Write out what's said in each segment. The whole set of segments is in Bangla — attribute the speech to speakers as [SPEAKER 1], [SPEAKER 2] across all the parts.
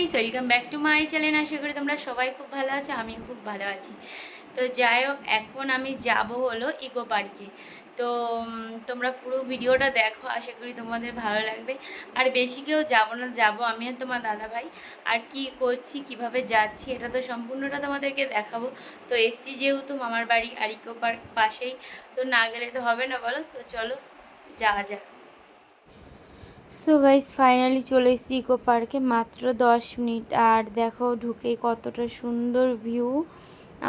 [SPEAKER 1] Guys welcome back to my channel আশা করি তোমরা সবাই খুব ভালো আছো, আমিও খুব ভালো আছি। তো যাই হোক, এখন আমি যাব হলো ইকো পার্কে তো তোমরা পুরো ভিডিওটা দেখো, আশা করি তোমাদের ভালো লাগবে। আর বেশি কেউ যাব না, যাব আমি আর তোমার দাদা ভাই। আর কি করছি, কীভাবে যাচ্ছি, এটা তো সম্পূর্ণটা তোমাদেরকে দেখাবো। তো এসছি যেহেতু মামার বাড়ি আর ইকো পার্ক পাশেই। তো না গেলে তো হবে না বলো, তো চলো, যাওয়া যাক। সো গাইস ফাইনালি চলে এসেছি ইকো পার্কে মাত্র দশ মিনিট। আর দেখো, ঢুকে কতটা সুন্দর ভিউ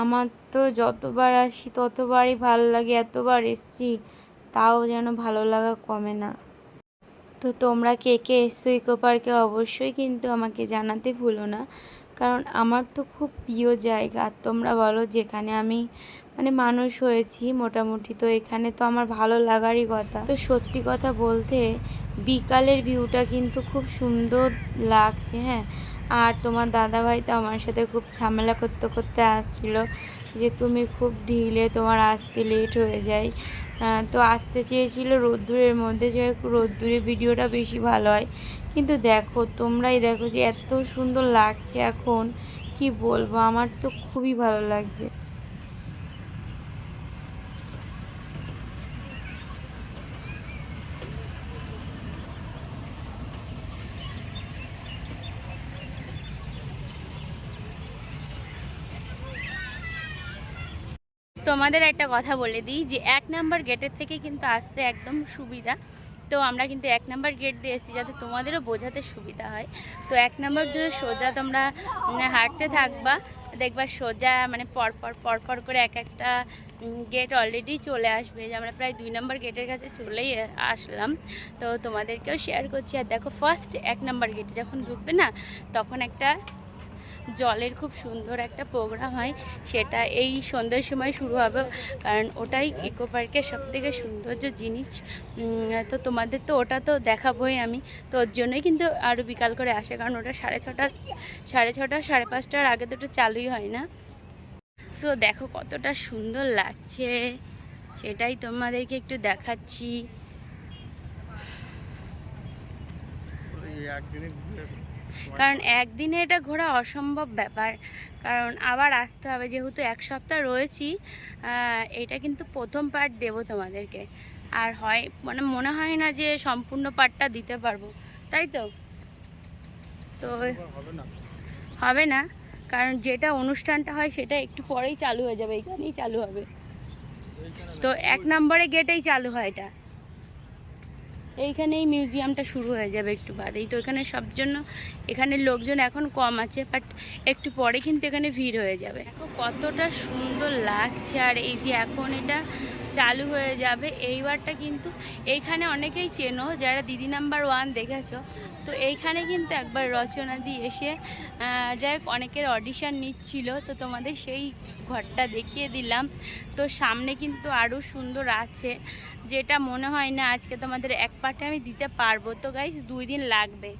[SPEAKER 1] আমার তো যতবার আসি, ততবারই ভালো লাগে, এতবার এসছি। তাও যেন ভালো লাগা কমে না। তো তোমরা কে কে এসছো ইকো পার্কে অবশ্যই কিন্তু আমাকে জানাতে ভুলো না। কারণ আমার তো খুব প্রিয় জায়গা। তোমরা বলো, যেখানে আমি মানে মানুষ হয়েছি মোটামুটি। তো এখানে তো আমার ভালো লাগারই কথা। তো সত্যি কথা বলতে বিকালের ভিউটা কিন্তু খুব সুন্দর লাগছে হ্যাঁ। আর তোমার দাদাভাই তো আমার সাথে খুব ঝামেলা করতে করতে আসছিল যে তুমি খুব ঢিলে তোমার আসতে লেট হয়ে যায়। তো আসতে চেয়েছিল রোদ্দুরের মধ্যে যে রোদ্দুরে ভিডিওটা বেশি ভালো হয়। কিন্তু দেখো, তোমরাই দেখো যে এত সুন্দর লাগছে এখন। কি বলব? আমার তো খুবই ভালো লাগছে। তোমাদের একটা কথা বলে দিই যে এক নাম্বার গেটের থেকে কিন্তু আসতে একদম সুবিধা। তো আমরা কিন্তু এক নাম্বার গেট দিয়ে এসেছি যাতে তোমাদেরও বোঝাতে সুবিধা হয়। তো এক নাম্বার ধরে সোজা তোমরা হাঁটতে থাকবা, দেখবা সোজা মানে পরপর পরপর করে এক একটা গেট অলরেডি চলে আসবে। যে আমরা প্রায় দুই নম্বর গেটের কাছে চলেই আসলাম। তো তোমাদেরকেও শেয়ার করছি। আর দেখো ফার্স্ট এক নাম্বার গেটে যখন ঢুকবে না, তখন একটা জলের খুব সুন্দর একটা প্রোগ্রাম হয়। সেটা এই সন্ধ্যের সময় শুরু হবে। কারণ ওটাই ইকো পার্কের সব থেকে সৌন্দর্য জিনিস। তো তোমাদের তো ওটা তো দেখাবোই আমি। তো ওর জন্যই কিন্তু আরও বিকাল করে আসে। কারণ ওটা সাড়ে ছটা সাড়ে ছটা, সাড়ে পাঁচটার আগে তো ওটা চালুই হয় না। সো দেখো কতটা সুন্দর লাগছে। সেটাই তোমাদেরকে একটু দেখাচ্ছি। কারণ একদিনে এটা ঘোরা অসম্ভব ব্যাপার। কারণ আবার আসতে হবে, যেহেতু এক সপ্তাহ রয়েছি এটা কিন্তু প্রথম পার্ট দেব তোমাদেরকে। আর হয় মানে মনে হয় না যে সম্পূর্ণ পার্টটা দিতে পারব, তাই তো? তো
[SPEAKER 2] হবে না,
[SPEAKER 1] কারণ যেটা অনুষ্ঠানটা হয় সেটা একটু পরেই চালু হয়ে যাবে, এখানেই চালু হবে। তো এক নম্বরে গেটেই চালু হয় এটা। এইখানেই মিউজিয়ামটা শুরু হয়ে যাবে একটু বাদেই তো এখানে সব জন্য এখানে লোকজন এখন কম আছে বাট একটু পরে কিন্তু এখানে ভিড় হয়ে যাবে। দেখো কতটা সুন্দর লাগছে, আর এই যে এখন এটা চালু হয়ে যাবে, এইবারটা কিন্তু এইখানে অনেকেই চেনো, যারা দিদি নাম্বার ওয়ান দেখেছ, তো এইখানে কিন্তু একবার রচনা দিয়ে এসে যাই অনেকের অডিশন নিচ্ছিল, তো তোমাদের সেই ঘরটা দেখিয়ে দিলাম। তো সামনে কিন্তু আরও সুন্দর আছে। যেটা মনে হয় না আজকে তোমাদের এক পার্টে আমি দিতে পারব। তো গাইজ দুই দিন লাগবে।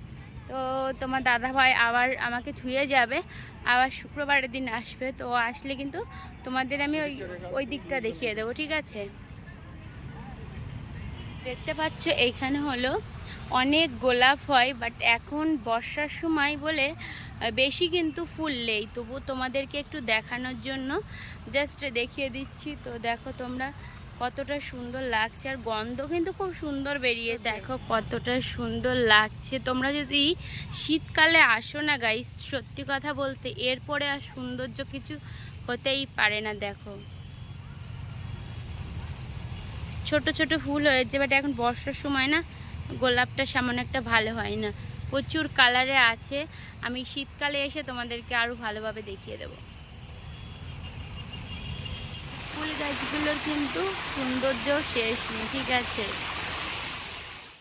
[SPEAKER 1] তো তোমার দাদা ভাই আবার আমাকে ধুয়ে যাবে। আবার শুক্রবারের দিন আসবে। তো আসলে কিন্তু তোমাদের আমি ওই ওই দিকটা দেখিয়ে দেবো। ঠিক আছে? দেখতে পাচ্ছ এইখানে হলো অনেক গোলাপ হয়। বাট এখন বর্ষার সময় বলে বেশি কিন্তু ফুল নেই। তবু তোমাদেরকে একটু দেখানোর জন্য জাস্ট দেখিয়ে দিচ্ছি। তো দেখো তোমরা কতটা সুন্দর লাগছে আর গন্ধ কিন্তু খুব সুন্দর বেরিয়ে দেখো কতটা সুন্দর লাগছে। তোমরা যদি শীতকালে আসো না গাই সত্যি কথা বলতে এরপরে আর সৌন্দর্য কিছু হতেই পারে না, দেখো। ছোট ছোট ফুল হয়েছে বাট এখন বর্ষার সময় না, গোলাপটা সামান্য একটা ভালো হয় না। প্রচুর কালারে আছে। আমি শীতকালে এসে তোমাদেরকে আরও ভালোভাবে দেখিয়ে দেবো। ফুল গাছগুলোর কিন্তু সৌন্দর্য শেষ নেই, ঠিক আছে?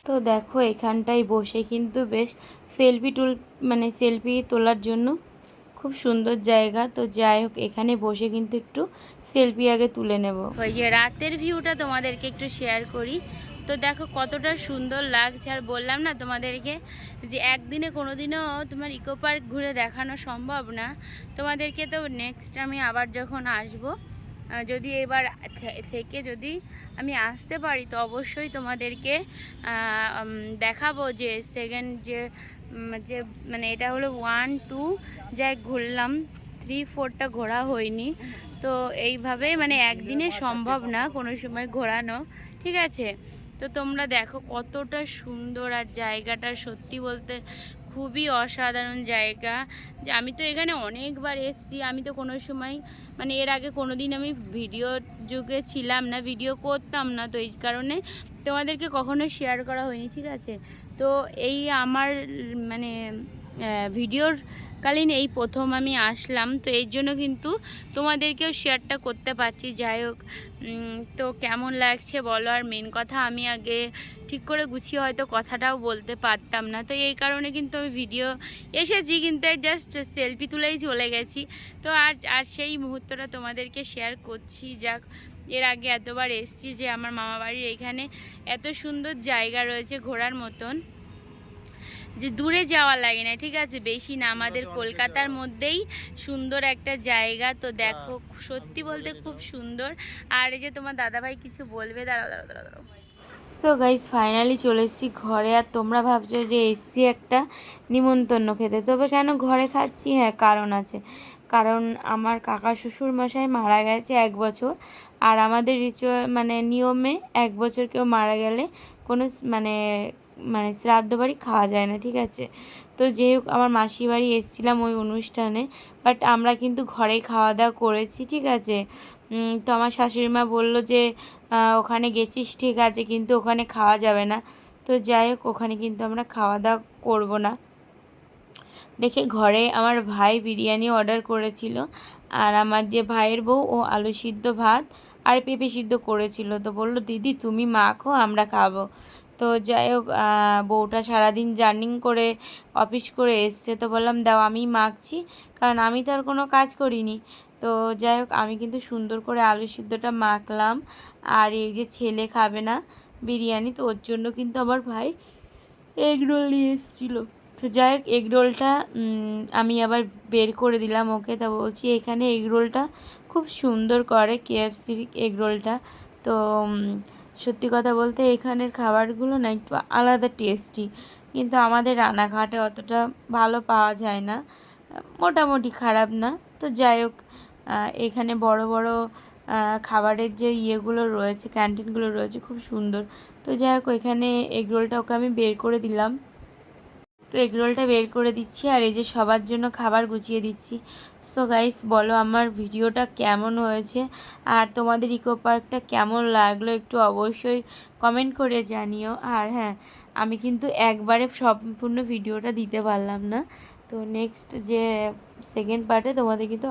[SPEAKER 1] তো দেখো, এখানটায় বসে কিন্তু বেশ সেলফি টুল মানে সেলফি তোলার জন্য খুব সুন্দর জায়গা। তো যাই হোক, এখানে বসে কিন্তু একটু সেলফি আগে তুলে নেব। ওই যে রাতের ভিউটা তোমাদেরকে একটু শেয়ার করি। তো দেখো কতটা সুন্দর লাগছে। আর বললাম না তোমাদেরকে যে একদিনে কোনো দিনও তোমার ইকো পার্ক ঘুরে দেখানো সম্ভব না। তোমাদেরকে তো নেক্সট আমি আবার যখন আসব যদি এবার থেকে যদি আমি আসতে পারি, তো অবশ্যই তোমাদেরকে দেখাবো যে সেকেন্ড যে যে মানে এটা হলো ওয়ান টু যাই ঘুরলাম থ্রি ফোরটা ঘোরা হয়নি। তো এইভাবে মানে একদিনে সম্ভব না কোনো সময় ঘোরানো, ঠিক আছে? তো তোমরা দেখো কতটা সুন্দর আর জায়গাটা সত্যি বলতে খুবই অসাধারণ জায়গা। যে আমি তো এখানে অনেকবার এসেছি, আমি তো কোনো সময় মানে এর আগে কোনো দিন আমি ভিডিও যুগে ছিলাম না, ভিডিও করতাম না, তো এই কারণে তোমাদেরকে কখনো শেয়ার করা হয়নি, ঠিক আছে? তো এই আমার মানে ভিডিওর কালীন এই প্রথম আমি আসলাম, তো এর জন্য কিন্তু তোমাদেরকেও শেয়ারটা করতে পারছি। যাই হোক তো কেমন লাগছে বলো? আর মেন কথা, আমি আগে ঠিক করে গুছিয়ে হয়তো কথাটাও বলতে পারতাম না। তো এই কারণে কিন্তু আমি ভিডিও এসেছি, কিন্তু জাস্ট সেলফি তুলেই চলে গেছি। তো আর আর সেই মুহূর্তটা তোমাদেরকে শেয়ার করছি। যাক, এর আগে এতবার এসছি যে আমার মামাবাড়ির এখানে এত সুন্দর জায়গা রয়েছে ঘোরার মতন। যে দূরে যাওয়া লাগে না ঠিক আছে? বেশি না আমাদের কলকাতার মধ্যেই সুন্দর একটা জায়গা। তো দেখো সত্যি বলতে খুব সুন্দর। আর এই যে তোমার দাদাভাই কিছু বলবে? দাঁড়াও দাঁড়াও দাঁড়াও দাঁড়াও। সো গাইজ ফাইনালি চলে এসেছি ঘরে। আর তোমরা ভাবছ যে এসছি একটা নিমন্তন্ন খেতে। তবে কেন ঘরে খাচ্ছি? হ্যাঁ কারণ আছে। কারণ আমার কাকা শ্বশুর মশাই মারা গেছে এক বছর। আর আমাদের রিচুয়াল মানে নিয়মে এক বছর কেউ মারা গেলে কোনো মানে মানে শ্রাদ্ধ বাড়ি খাওয়া যায় না, ঠিক আছে? তো যে আমার মাসি বাড়ি এসেছিলাম ওই অনুষ্ঠানে বাট আমরা কিন্তু ঘরে খাওয়া দাওয়া করেছি, ঠিক আছে? তো আমার শাশুড়ি মা বলল যে ওখানে গেছিস, ঠিক আছে, কিন্তু ওখানে খাওয়া যাবে না। তো যাই হোক, ওখানে কিন্তু আমরা খাওয়া দাওয়া করব না। দেখে ঘরে আমার ভাই বিরিয়ানি অর্ডার করেছিল, আর আমার যে ভাইয়ের বউ, ও আলু সিদ্ধ ভাত আর পেঁপে সিদ্ধ করেছিল। তো বলল, দিদি, তুমি মাখো আমরা খাব। তো যাই হোক বউটা সারাদিন জার্নিং করে অফিস করে এসছে তো বললাম, দাও আমি মাখছি। কারণ আমি তো আর কোনো কাজ করিনি। তো যাই হোক, আমি কিন্তু সুন্দর করে আলু সিদ্ধটা মাখলাম। আর এই যে ছেলে খাবে না বিরিয়ানি, তো ওর জন্য কিন্তু আমার ভাই এগ রোল নিয়ে এসেছিল। তো যাই হোক, এগ রোলটা আমি আবার বের করে দিলাম ওকে। তা বলছি, এখানে এগ রোলটা খুব সুন্দর করে কেএফসির এগ রোলটা। তো সত্যি কথা বলতে এখানের খাবারগুলো না একটু আলাদা টেস্টি কিন্তু আমাদের রানাঘাটে অতটা ভালো পাওয়া যায় না। মোটামুটি খারাপ না। তো যাই হোক এখানে বড় বড় খাবারের যে ইয়েগুলো রয়েছে ক্যান্টিনগুলো রয়েছে, খুব সুন্দর। তো যাই হোক, এখানে এগরোলটা ওকে আমি বের করে দিলাম। তো এগ রোলটা বের করে দিচ্ছি আর এই যে সবার জন্য খাবার গুছিয়ে দিচ্ছি। সো গাইস বলো আমার ভিডিওটা কেমন হয়েছে? আর তোমাদের ইকো পার্কটা কেমন লাগল একটু অবশ্যই কমেন্ট করে জানিও। আর হ্যাঁ আমি কিন্তু একবারে সম্পূর্ণ ভিডিওটা দিতে পারলাম না। তো নেক্সট যে সেকেন্ড পার্টে তোমাদের কিন্তু